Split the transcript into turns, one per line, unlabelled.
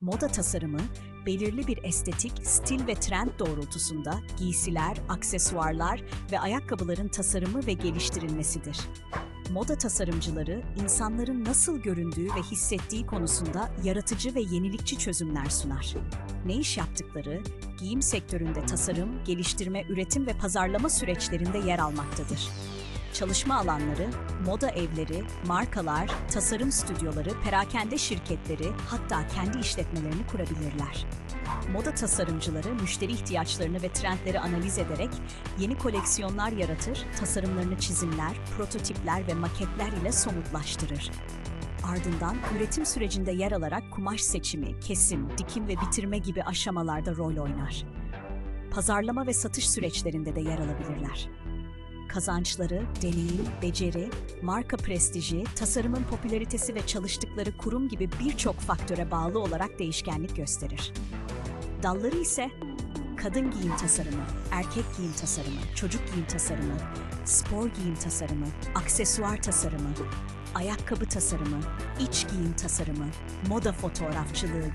Moda tasarımı, belirli bir estetik, stil ve trend doğrultusunda giysiler, aksesuarlar ve ayakkabıların tasarımı ve geliştirilmesidir. Moda tasarımcıları, insanların nasıl göründüğü ve hissettiği konusunda yaratıcı ve yenilikçi çözümler sunar. Ne iş yaptıkları, giyim sektöründe tasarım, geliştirme, üretim ve pazarlama süreçlerinde yer almaktadır. Çalışma alanları, moda evleri, markalar, tasarım stüdyoları, perakende şirketleri, hatta kendi işletmelerini kurabilirler. Moda tasarımcıları müşteri ihtiyaçlarını ve trendleri analiz ederek yeni koleksiyonlar yaratır, tasarımlarını çizimler, prototipler ve maketler ile somutlaştırır. Ardından üretim sürecinde yer alarak kumaş seçimi, kesim, dikim ve bitirme gibi aşamalarda rol oynar. Pazarlama ve satış süreçlerinde de yer alabilirler kazançları, deneyim, beceri, marka prestiji, tasarımın popülaritesi ve çalıştıkları kurum gibi birçok faktöre bağlı olarak değişkenlik gösterir. Dalları ise kadın giyim tasarımı, erkek giyim tasarımı, çocuk giyim tasarımı, spor giyim tasarımı, aksesuar tasarımı, ayakkabı tasarımı, iç giyim tasarımı, moda fotoğrafçılığı